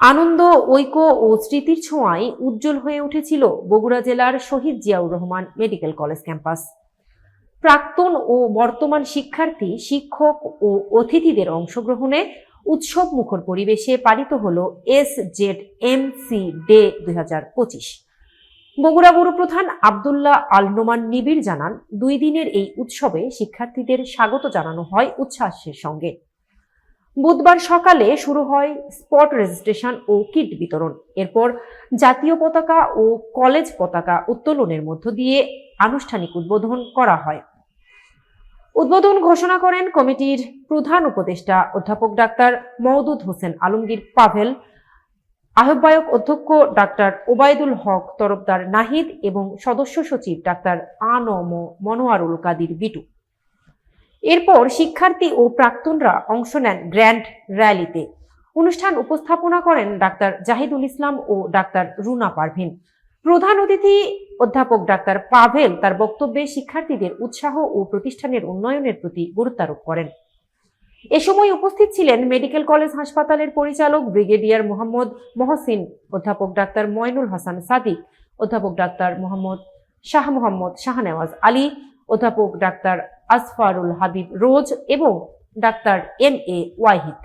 আনন্দ, ঐক্য ও স্মৃতির ছোঁয়ায় উজ্জ্বল হয়ে উঠেছিল বগুড়া জেলার Shaheed Ziaur Rahman medical college campus. প্রাক্তন ও বর্তমান শিক্ষার্থী, শিক্ষক ও অতিথিদের অংশগ্রহণে উৎসব মুখর পরিবেশে পালিত হল S Z M C day দুই হাজার পঁচিশ। বগুড়া পৌরপ্রধান আবদুল্লাহ আল নোমান নিবিড় জানান, দুই দিনের এই উৎসবে শিক্ষার্থীদের স্বাগত জানানো হয় উচ্ছ্বাসের সঙ্গে। বুধবার সকালে শুরু হয় স্পট রেজিস্ট্রেশন ও কিট বিতরণ। এরপর জাতীয় পতাকা ও কলেজ পতাকা উত্তোলনের মধ্য দিয়ে আনুষ্ঠানিক উদ্বোধন করা হয়। উদ্বোধন ঘোষণা করেন কমিটির প্রধান উপদেষ্টা অধ্যাপক ডাক্তার মওদুদ হোসেন আলমগীর পাভেল, আহ্বায়ক অধ্যক্ষ ডাক্তার ওবায়দুল হক, তরফদার নাহিদ এবং সদস্য সচিব ডাক্তার আনম মনোয়ারুল কাদির বিটু। এরপর শিক্ষার্থী ও প্রাক্তনরা অংশ নেন গ্র্যান্ড র্যালিতে। অনুষ্ঠান উপস্থাপনা করেন ডাক্তার জাহিদুল ইসলাম ও ডাক্তার রুনা পারভিন। প্রধান অতিথি অধ্যাপক ডাক্তার পাভেল তার বক্তব্যে শিক্ষার্থীদের উৎসাহ ও প্রতিষ্ঠানের উন্নয়নের প্রতি গুরুত্বারোপ করেন। এ সময় উপস্থিত ছিলেন মেডিকেল কলেজ হাসপাতালের পরিচালক ব্রিগেডিয়ার মোহাম্মদ মহসিন, অধ্যাপক ডাক্তার ময়নুল হাসান সাদিক, অধ্যাপক ডাক্তার মোহাম্মদ শাহ মোহাম্মদ শাহনেওয়াজ আলী, অধ্যাপক ডাক্তার আসফারুল হাবিব রোজ এবং ডাক্তার এম এ ওয়াহিদ।